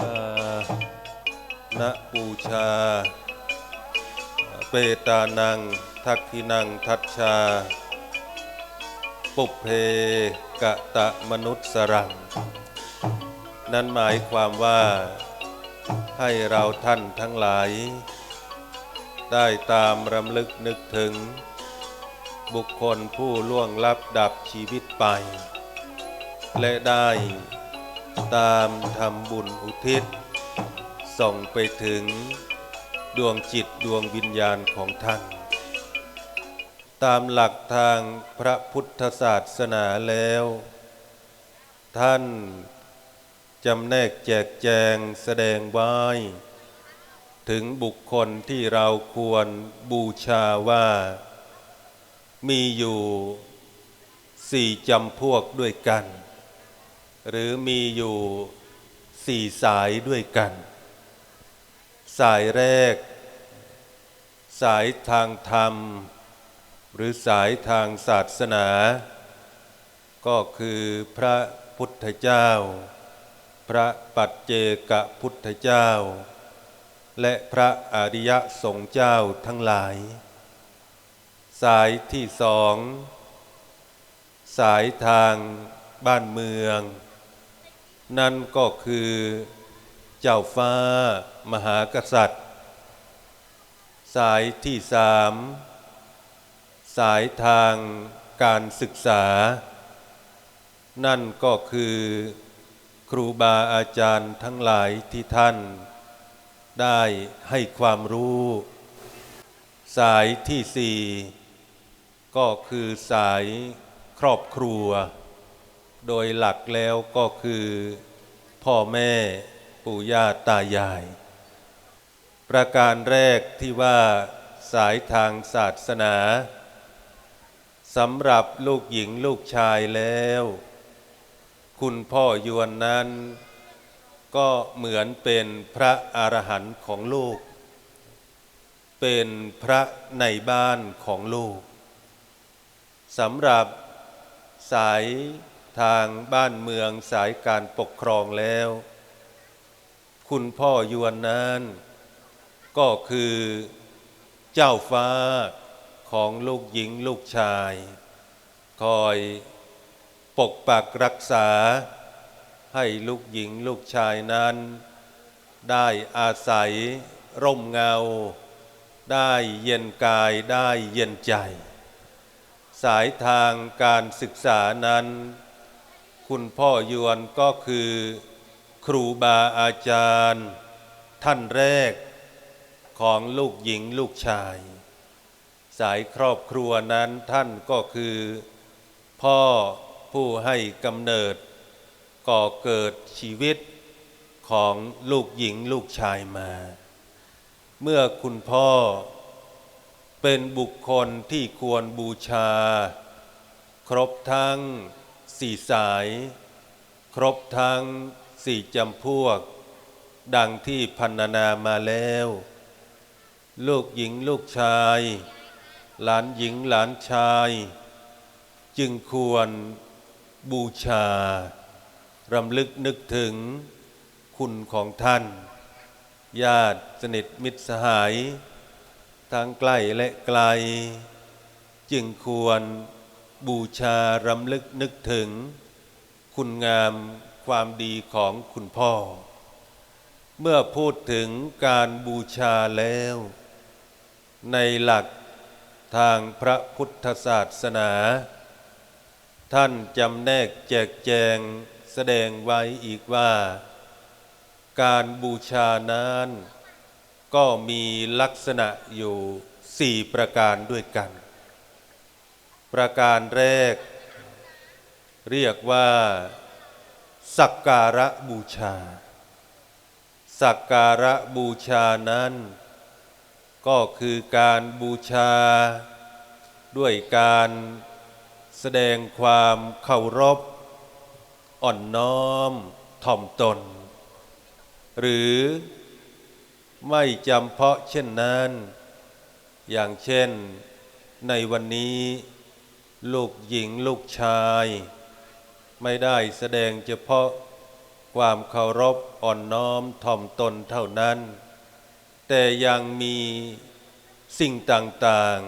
ตานะปูชา เปตานัง ทักขินังทัชชา ปุเพกะตะมนุษสรัง นั่นหมายความว่าให้เราท่านทั้งหลาย ได้ตามรำลึกนึกถึง บุคคลผู้ล่วงลับดับชีวิตไป และได้ ตามทำบุญอุทิศ ส่งไปถึงดวงจิตดวงวิญญาณของท่าน ตามหลักทางพระพุทธศาสนาแล้ว ท่านจำแนกแจกแจงแสดงไว้ ถึงบุคคลที่เราควรบูชาว่า มีอยู่สี่จำพวกด้วยกัน หรือมีอยู่สี่สายด้วยกัน สายแรก สายทางธรรม หรือสายทางศาสนา ก็คือพระพุทธเจ้า พระปัจเจกพุทธเจ้า และพระอริยสงฆ์เจ้าทั้งหลาย สายที่สอง สายทางบ้านเมือง นั่นก็คือเจ้าฟ้ามหากษัตริย์ สายที่สามสายทางการศึกษา นั่นก็คือครูบาอาจารย์ทั้งหลายที่ท่าน ได้ให้ความรู้ สายที่สี่ก็คือสายครอบครัว โดยหลักแล้วก็คือพ่อแม่ปู่ย่าตายาย ประการแรกที่ว่าสายทางศาสนาสำหรับลูกหญิงลูกชายแล้ว คุณพ่อยวนนั้น ก็เหมือนเป็นพระอรหันต์ของลูก เป็นพระในบ้านของลูกสำหรับสาย ทางบ้านเมืองสายการปกครองแล้ว คุณพ่อยวนนั้น ก็คือเจ้าฟ้าของลูกหญิงลูกชาย คอยปกปักรักษา ให้ลูกหญิงลูกชายนั้น ได้อาศัยร่มเงา ได้เย็นกายได้เย็นใจ สายทางการศึกษานั้น คุณพ่อยวนก็คือครูบาอาจารย์ ท่านแรกของลูกหญิงลูกชาย สายครอบครัวนั้นท่านก็คือ พ่อผู้ให้กำเนิด ก่อเกิดชีวิตของลูกหญิงลูกชายมา เมื่อคุณพ่อเป็นบุคคลที่ควรบูชา ครบทั้ง สี่สาย ครบทั้งสี่จำพวก ดังที่พันนามาแล้ว ลูกหญิงลูกชาย หลานหญิงหลานชาย จึงควรบูชารำลึกนึกถึงคุณของท่าน ญาติสนิทมิตรสหาย ทั้งใกล้และไกล จึงควร บูชารำลึกนึกถึง คุณงามความดีของคุณพ่อ เมื่อพูดถึงการบูชาแล้ว ในหลักทางพระพุทธศาสนา ท่านจำแนกแจกแจงแสดงไว้อีกว่า การบูชานั้นก็มีลักษณะอยู่สี่ประการด้วยกัน ประการแรก เรียกว่า สักการะบูชา สักการะบูชานั้น ก็คือการบูชา ด้วยการแสดงความเคารพ อ่อนน้อมถ่อมตน หรือไม่จำเพาะเช่นนั้น อย่างเช่นในวันนี้ ลูกหญิงลูกชาย ไม่ได้แสดงเฉพาะความเคารพอ่อนน้อมถ่อมตนเท่านั้น แต่ยังมีสิ่งต่าง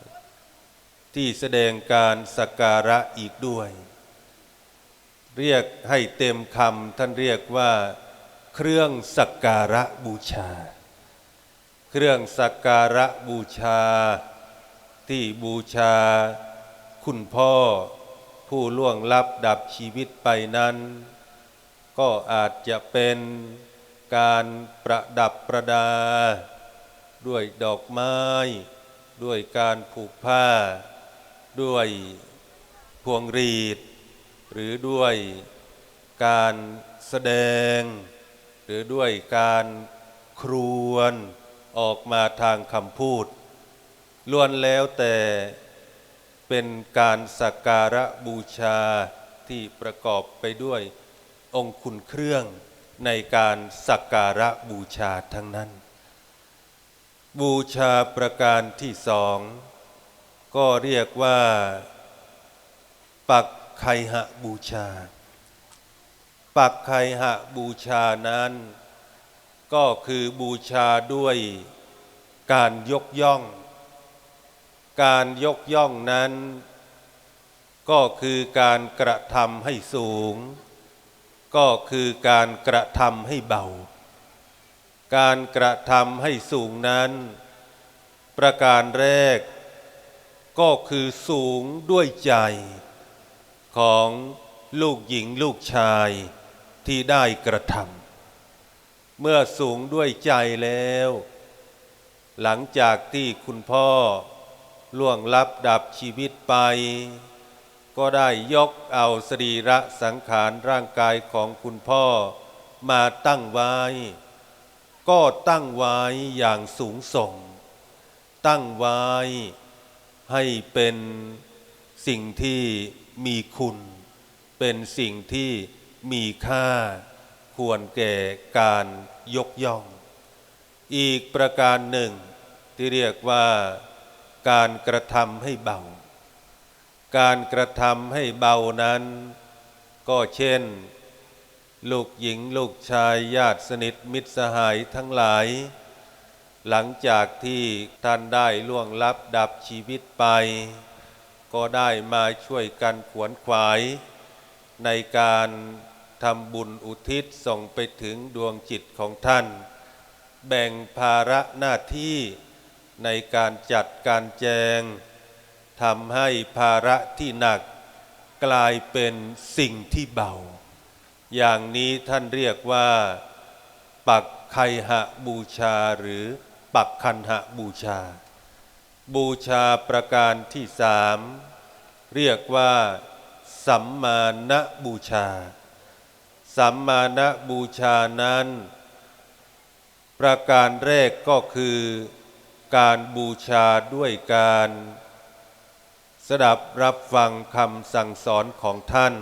ๆ ที่แสดงการสักการะอีกด้วย เรียกให้เต็มคำท่านเรียกว่า เครื่องสักการะบูชา เครื่องสักการะบูชา ที่บูชา คุณพ่อผู้ล่วงลับดับชีวิตไปนั้น ก็อาจจะเป็นการประดับประดา ด้วยดอกไม้ ด้วยการผูกผ้า ด้วยพวงรีด หรือด้วยการแสดง หรือด้วยการครวนออกมาทางคำพูดล้วนแล้วแต่ เป็นการสักการะบูชาที่ประกอบไปด้วยองคุณเครื่องในการสักการะบูชาทั้งนั้น บูชาประการที่สอง ก็เรียกว่า ปักไคหะบูชา ปักไคหะบูชานั้น ก็คือบูชาด้วยการยกย่อง การยกย่องนั้น ก็คือการกระทำให้สูง ก็คือการกระทำให้เบา การกระทำให้สูงนั้น ประการแรก ก็คือสูงด้วยใจ ของลูกหญิงลูกชายที่ได้กระทำเมื่อสูงด้วยใจแล้ว หลังจากที่คุณพ่อ ล่วงลับดับชีวิตไป ก็ได้ยกเอาสรีระสังขารร่างกายของคุณพ่อมาตั้งไว้ ก็ตั้งไว้อย่างสูงส่ง ตั้งไว้ให้เป็นสิ่งที่มีคุณ เป็นสิ่งที่มีค่า ควรแก่การยกย่อง อีกประการหนึ่งที่เรียกว่า การกระทำให้เบา การกระทำให้เบานั้น ก็เช่น ลูกหญิงลูกชายญาติสนิทมิตรสหายทั้งหลาย หลังจากที่ท่านได้ล่วงลับดับชีวิตไป ก็ได้มาช่วยกันขวนขวาย ในการทำบุญอุทิศส่งไปถึงดวงจิตของท่าน แบ่งภาระหน้าที่ ในการจัดการแจงทำให้ภาระที่หนักกลายเป็นสิ่งที่เบา อย่างนี้ท่านเรียกว่า ปักไคหะบูชาหรือปักคันหะบูชา บูชาประการที่สามเรียกว่า สัมมาณบูชา สัมมาณบูชานั้น ประการแรกก็คือ การบูชาด้วยการสดับรับฟังคำสั่งสอนของท่าน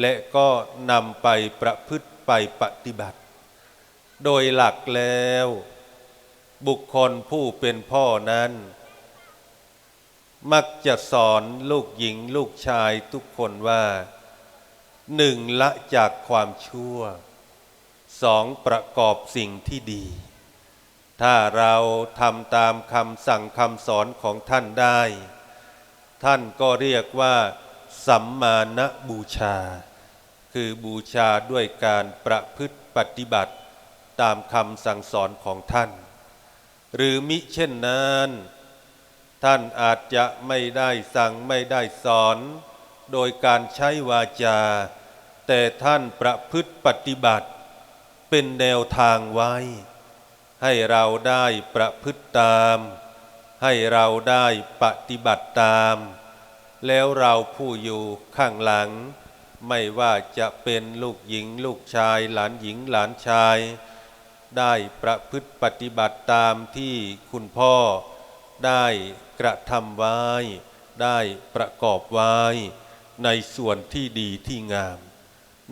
และก็นำไปประพฤติไปปฏิบัติ โดยหลักแล้ว บุคคลผู้เป็นพ่อนั้น มักจะสอนลูกหญิงลูกชายทุกคนว่าหนึ่งละจากความชั่วสองประกอบสิ่งที่ดี ถ้าเราทำตามคำสั่งคำสอนของท่านได้ ท่านก็เรียกว่า สัมมาณบูชา คือบูชาด้วยการประพฤติปฏิบัติตามคำสั่งสอนของท่าน หรือมิเช่นนั้น ท่านอาจจะไม่ได้สั่งไม่ได้สอน โดยการใช้วาจา แต่ท่านประพฤติปฏิบัติ เป็นแนวทางไว้ ให้เราได้ประพฤติตาม ให้เราได้ปฏิบัติตาม แล้วเราผู้อยู่ข้างหลัง ไม่ว่าจะเป็นลูกหญิงลูกชายหลานหญิงหลานชาย ได้ประพฤติปฏิบัติตามที่คุณพ่อ ได้กระทำไว้ ได้ประกอบไว้ ในส่วนที่ดีที่งาม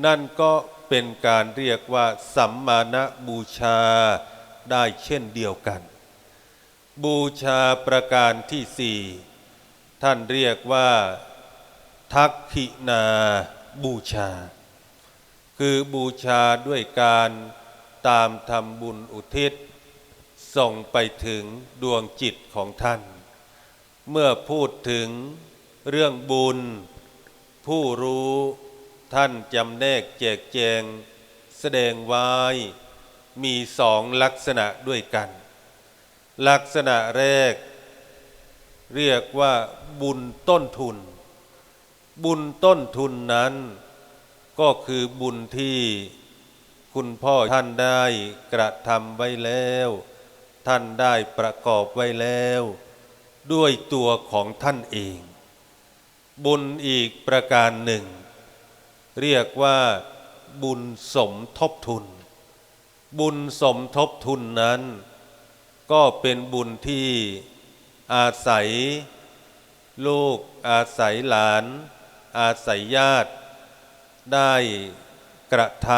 นั่นก็เป็นการเรียกว่าสัมมาณบูชา ได้เช่นเดียวกัน บูชาประการที่สี่ท่านเรียกว่า ทักขินาบูชา คือบูชาด้วยการตามทำบุญอุทิศ ส่งไปถึงดวงจิตของท่าน เมื่อพูดถึงเรื่องบุญ ผู้รู้ท่านจำแนกแจกแจง แสดงไว้ มีสองลักษณะด้วยกัน ลักษณะแรก เรียกว่าบุญต้นทุน บุญต้นทุนนั้น ก็คือบุญที่คุณพ่อท่านได้กระทำไว้แล้ว ท่านได้ประกอบไว้แล้ว ด้วยตัวของท่านเอง บุญอีกประการหนึ่ง เรียกว่าบุญสมทบทุน บุญสมทบทุนนั้น ก็เป็นบุญที่อาศัย ลูกอาศัยหลาน อาศัยญาติ ได้กระท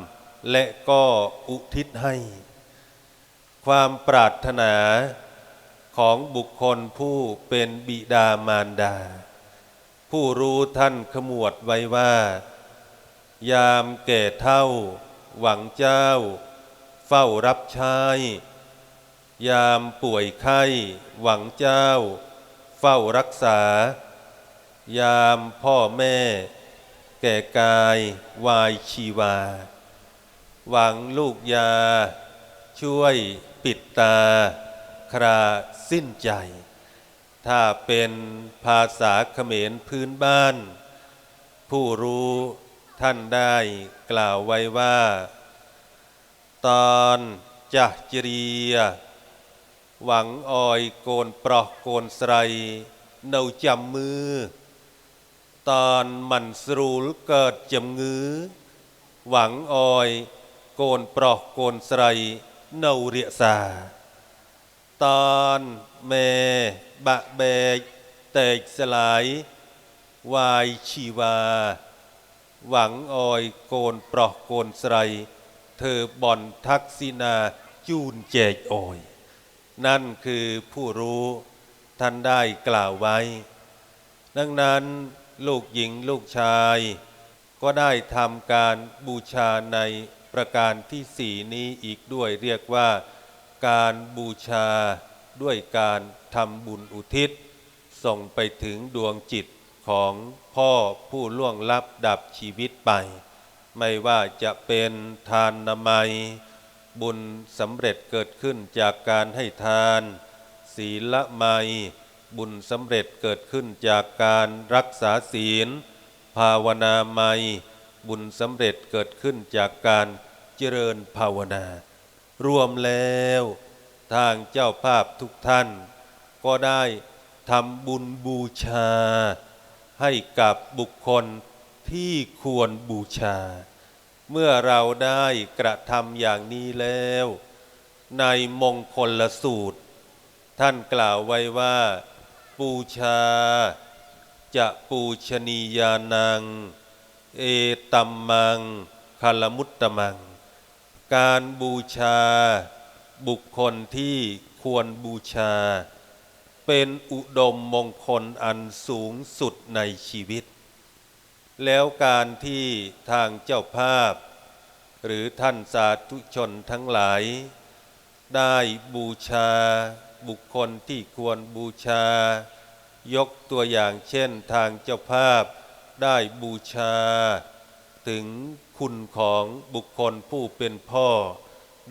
ำและก็อุทิศให้ ความปรารถนาของบุคคลผู้เป็นบิดามารดา ผู้รู้ท่านขมวดไว้ว่า ยามแก่เท่า หวังเจ้า เฝ้ารับใช้ยามป่วยไข้หวังเจ้า เฝ้ารักษา ยามพ่อแม่ แก่กายวายชีวา หวังลูกยา ช่วยปิดตา คราสิ้นใจ ถ้าเป็นภาษาเขมรพื้นบ้าน ผู้รู้ท่านได้กล่าวไว้ว่า ตอนจะจเรีย หวังออยโกนปลอกโกนไสรเนาจำมือ ตอนมันสรูลเกิดจำงื้อ หวังออยโกนปลอกโกนไสรเนาเรียสา ตอนแม่บะแบกแตกสลาย วายชีวา หวังออยโกนปลอกโกนไสร เธอบอนทักษินาจูนแจกออย นั่นคือผู้รู้ท่านได้กล่าวไว้ ดังนั้นลูกหญิงลูกชาย ก็ได้ทำการบูชาในประการที่สี่นี้อีกด้วยเรียกว่าการบูชาด้วยการทำบุญอุทิศ ส่งไปถึงดวงจิตของพ่อผู้ล่วงลับดับชีวิตไป ไม่ว่าจะเป็นทานนามัย บุญสำเร็จเกิดขึ้นจากการให้ทาน ศีลไมยบุญสำเร็จเกิดขึ้นจากการรักษาศีล ภาวนาไมยบุญสำเร็จเกิดขึ้นจากการเจริญภาวนา รวมแล้วทางเจ้าภาพทุกท่าน ก็ได้ทำบุญบูชา ให้กับบุคคลที่ควรบูชา เมื่อเราได้กระทำอย่างนี้แล้ว ในมงคลละสูตร ท่านกล่าวไว้ว่า ปูชา จะปูชนียานัง เอตัมมังคลมุตตมัง การบูชา บุคคลที่ควรบูชา เป็นอุดมมงคลอันสูงสุดในชีวิต แล้วการที่ทางเจ้าภาพ หรือท่านสาธุชนทั้งหลาย ได้บูชาบุคคลที่ควรบูชา ยกตัวอย่างเช่นทางเจ้าภาพได้บูชา ถึงคุณของบุคคลผู้เป็นพ่อ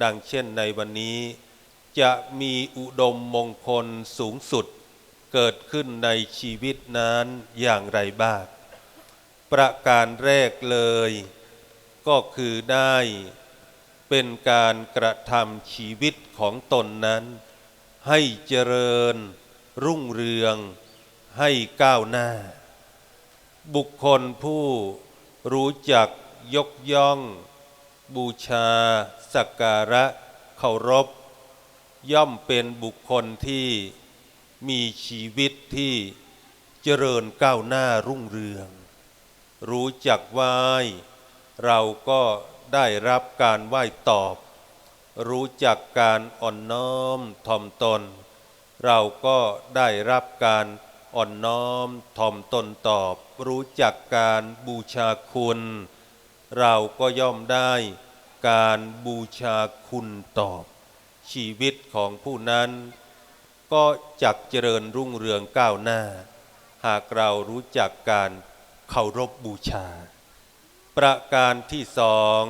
ดังเช่นในวันนี้ จะมีอุดมมงคลสูงสุด เกิดขึ้นในชีวิตนั้นอย่างไรบ้าง ประการแรกเลย ก็คือได้เป็นการกระทำชีวิตของตนนั้น ให้เจริญ รุ่งเรือง ให้ก้าวหน้า บุคคลผู้รู้จักยกย่อง บูชา สักการะเคารพ ย่อมเป็นบุคคลที่มีชีวิตที่เจริญก้าวหน้ารุ่งเรือง รู้จักไหว้ เราก็ได้รับการไหว้ตอบ รู้จักการอ่อนน้อมถ่อมตน เราก็ได้รับการอ่อนน้อมถ่อมตนตอบ รู้จักการบูชาคุณ เราก็ย่อมได้การบูชาคุณตอบ ชีวิตของผู้นั้น ก็จักเจริญรุ่งเรืองก้าวหน้า หากเรารู้จักการ เคารพบูชา ประการที่สอง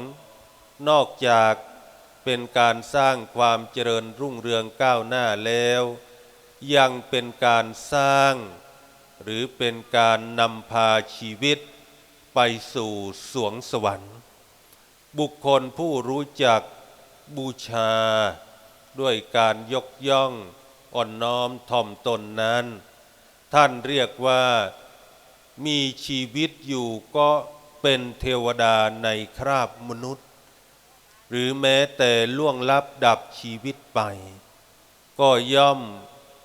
นอกจากเป็นการสร้างความเจริญรุ่งเรืองก้าวหน้าแล้ว ยังเป็นการสร้าง หรือเป็นการนำพาชีวิต ไปสู่สวงสวรรค์ บุคคลผู้รู้จักบูชา ด้วยการยกย่องอ่อนน้อมถ่อมตนนั้น ท่านเรียกว่า มีชีวิตอยู่ก็เป็นเทวดาในคราบมนุษย์ หรือแม้แต่ล่วงลับดับชีวิตไป ก็ย่อม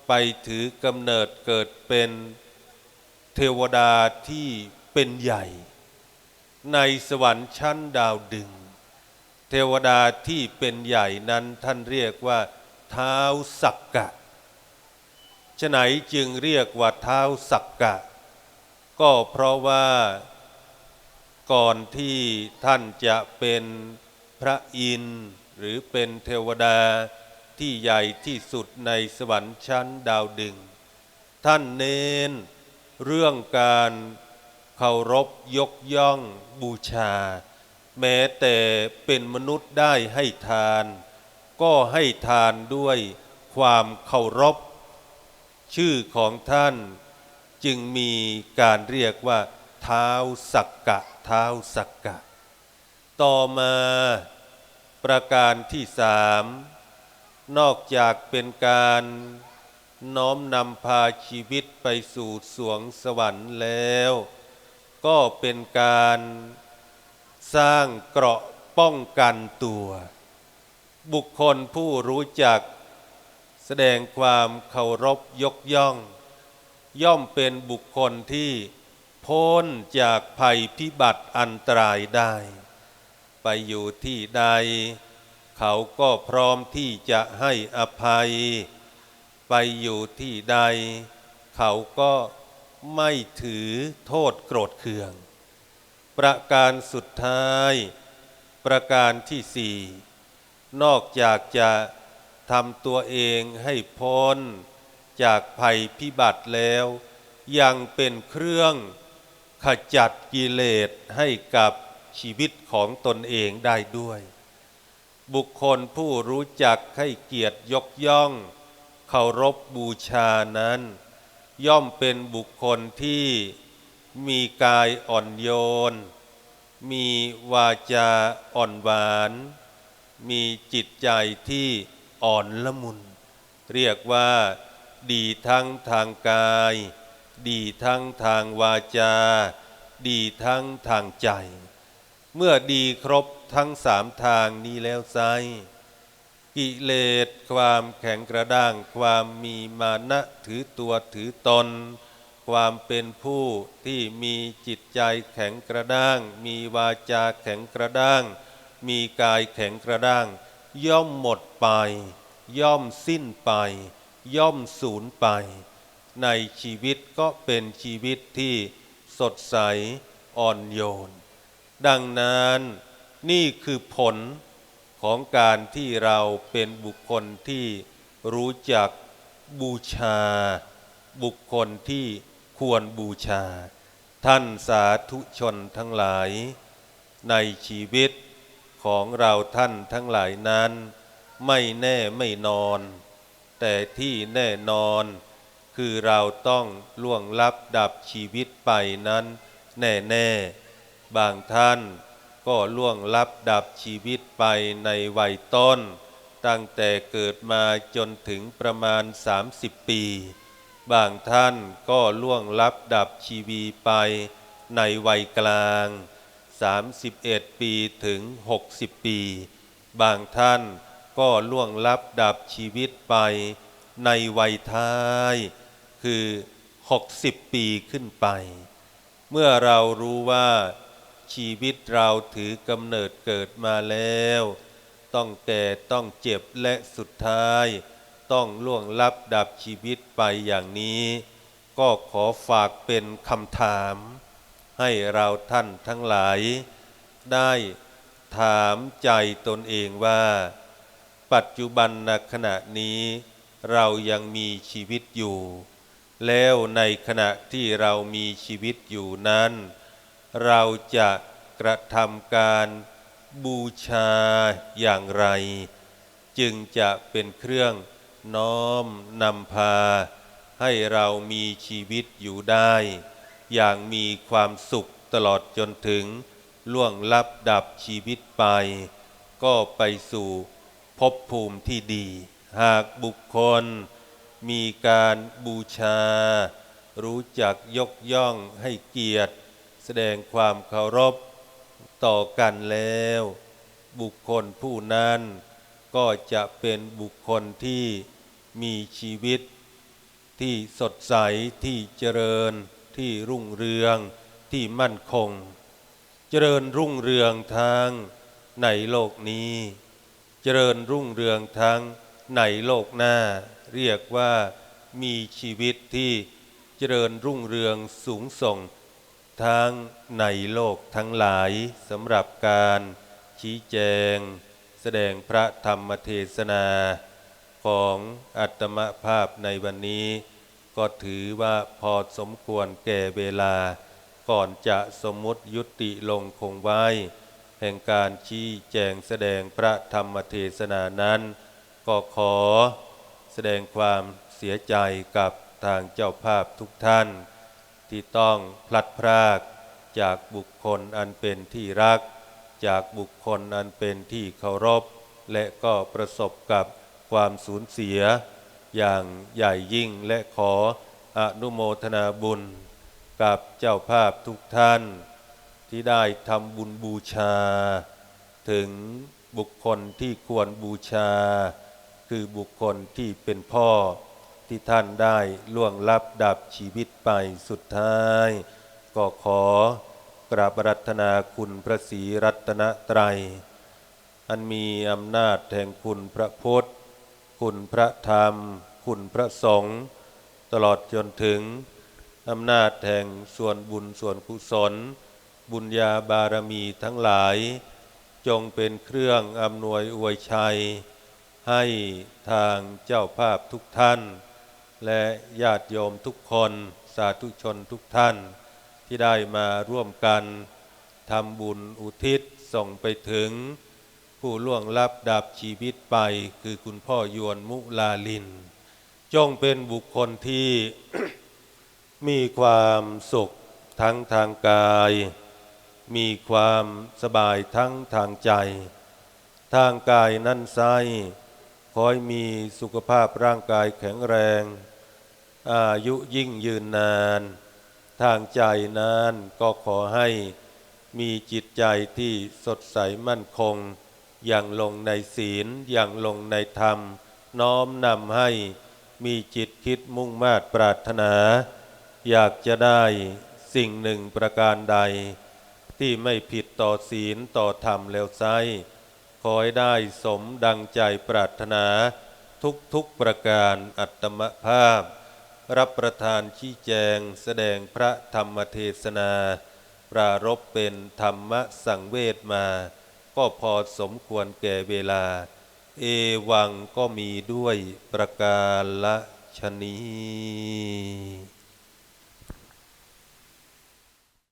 ไปถือกำเนิดเกิดเป็นเทวดาที่เป็นใหญ่ ในสวรรค์ชั้นดาวดึง เทวดาที่เป็นใหญ่นั้นท่านเรียกว่า เท้าสักกะฉะไหนจึงเรียกว่าเท้าสักกะ ก็เพราะว่าก่อนที่ท่านจะเป็นพระอินทร์หรือเป็นเทวดาที่ใหญ่ที่สุดในสวรรค์ชั้นดาวดึง ท่านเน้นเรื่องการเคารพยกย่องบูชา แม้แต่เป็นมนุษย์ได้ให้ทาน ก็ให้ทานด้วยความเคารพ ชื่อของท่าน จึงมีการเรียกว่า เท้าสักกะ เท้าสักกะ ต่อมาประการที่สามนอกจากเป็นการน้อมนำพาชีวิตไปสู่สวงสวรรค์แล้ว ก็เป็นการสร้างเกราะป้องกันตัว บุคคลผู้รู้จัก แสดงความเคารพยกย่อง ย่อมเป็นบุคคลที่พ้นจากภัยพิบัติอันตรายได้ ไปอยู่ที่ใด เขาก็พร้อมที่จะให้อภัย ไปอยู่ที่ใด เขาก็ไม่ถือโทษโกรธเคือง ประการสุดท้าย ประการที่สี่นอกจากจะทำตัวเองให้พ้น จากภัยพิบัติแล้ว ยังเป็นเครื่องขจัดกิเลสให้กับชีวิตของตนเองได้ด้วย บุคคลผู้รู้จักให้เกียรติยกย่อง เคารพบูชานั้น ย่อมเป็นบุคคลที่มีกายอ่อนโยน มีวาจาอ่อนหวาน มีจิตใจที่อ่อนละมุน เรียกว่า ดีทั้งทางกาย ดีทั้งทางวาจา ดีทั้งทางใจ เมื่อดีครบทั้งสามทางนี้แล้วไซกิเลสความแข็งกระด้าง ความมีมานะถือตัวถือตน ความเป็นผู้ที่มีจิตใจแข็งกระด้าง มีวาจาแข็งกระด้าง มีกายแข็งกระด้าง ย่อมหมดไป ย่อมสิ้นไป ย่อมสูญไป ในชีวิตก็เป็นชีวิตที่สดใสอ่อนโยน ดังนั้นนี่คือผลของการที่เราเป็นบุคคลที่รู้จักบูชา บุคคลที่ควรบูชา ท่านสาธุชนทั้งหลาย ในชีวิตของเราท่านทั้งหลายนั้น ไม่แน่ไม่นอน แต่ที่แน่นอน คือเราต้องล่วงลับดับชีวิตไปนั้น แน่ๆ บางท่านก็ล่วงลับดับชีวิตไปในวัยต้น ตั้งแต่เกิดมาจนถึงประมาณ 30 ปี บางท่านก็ล่วงลับดับชีวีไปในวัยกลาง 31 ปีถึง 60 ปี บางท่าน ก็ล่วงลับดับชีวิตไปในวัยท้าย คือ 60 ปีขึ้นไป เมื่อเรารู้ว่าชีวิตเราถือกำเนิดเกิดมาแล้ว ต้องแก่ต้องเจ็บและสุดท้าย ต้องล่วงลับดับชีวิตไปอย่างนี้ ก็ขอฝากเป็นคำถาม ให้เราท่านทั้งหลาย ได้ถามใจตนเองว่า ปัจจุบันณขณะนี้เรายังมีชีวิตอยู่ แล้วในขณะที่เรามีชีวิตอยู่นั้น เราจะกระทำการบูชาอย่างไร จึงจะเป็นเครื่องน้อมนำพา ให้เรามีชีวิตอยู่ได้ อย่างมีความสุขตลอดจนถึงล่วงลับดับชีวิตไป ก็ไปสู่ ภพภูมิที่ดี หากบุคคลมีการบูชา รู้จักยกย่องให้เกียรติ แสดงความเคารพต่อกันแล้ว บุคคลผู้นั้นก็จะเป็นบุคคลที่มีชีวิต ที่สดใสที่เจริญที่รุ่งเรืองที่มั่นคง เจริญรุ่งเรืองทั้งในโลกนี้ เจริญรุ่งเรืองทั้งในโลกหน้า เรียกว่ามีชีวิตที่เจริญรุ่งเรืองสูงส่ง ทั้งในโลกทั้งหลายสำหรับการชี้แจง แสดงพระธรรมเทศนาของอัตมภาพในวันนี้ ก็ถือว่าพอสมควรแก่เวลา ก่อนจะสมมติยุติลงคงไว้ แห่งการชี้แจงแสดงพระธรรมเทศนานั้น ก็ขอแสดงความเสียใจกับทางเจ้าภาพทุกท่าน ที่ต้องพลัดพรากจากบุคคลอันเป็นที่รัก จากบุคคลอันเป็นที่เคารพ และก็ประสบกับความสูญเสีย อย่างใหญ่ยิ่งและขออนุโมทนาบุญ กับเจ้าภาพทุกท่าน ที่ได้ทำบุญบูชา ถึงบุคคลที่ควรบูชา คือบุคคลที่เป็นพ่อที่ท่านได้ล่วงลับดับชีวิตไปสุดท้าย ก็ขอกราบรัตนาคุณพระศรีรัตนตรัย อันมีอำนาจแห่งคุณพระพุทธ คุณพระธรรม คุณพระสงฆ์ตลอดจนถึงอำนาจแห่งส่วนบุญส่วนกุศล บุญญาบารมีทั้งหลาย จงเป็นเครื่องอำนวยอวยชัย ให้ทางเจ้าภาพทุกท่าน และญาติโยมทุกคนสาธุชนทุกท่าน ที่ได้มาร่วมกันทำบุญอุทิศส่งไปถึง ผู้ล่วงลับดับชีวิตไปคือคุณพ่อยวนมุลาลิน จงเป็นบุคคลที่มีความสุขทั้งทางกาย มีความสบายทั้งทางใจ ทางกายนั่นไส้ขอให้มีสุขภาพร่างกายแข็งแรง อายุยิ่งยืนนาน ทางใจนั้นก็ขอให้มีจิตใจที่สดใสมั่นคง อย่างลงในศีลอย่างลงในธรรม น้อมนำให้มีจิตคิดมุ่งมาตรปรารถนา อยากจะได้สิ่งหนึ่งประการใด ที่ไม่ผิดต่อศีลต่อธรรมแล้วไซขอให้ได้สมดังใจปรารถนาทุกทุกประการอัตมภาพ รับประทานชี้แจงแสดงพระธรรมเทศนา ปรารบเป็นธรรมสังเวทมา ก็พอสมควรแก่เวลา เอวังก็มีด้วยประการละชนี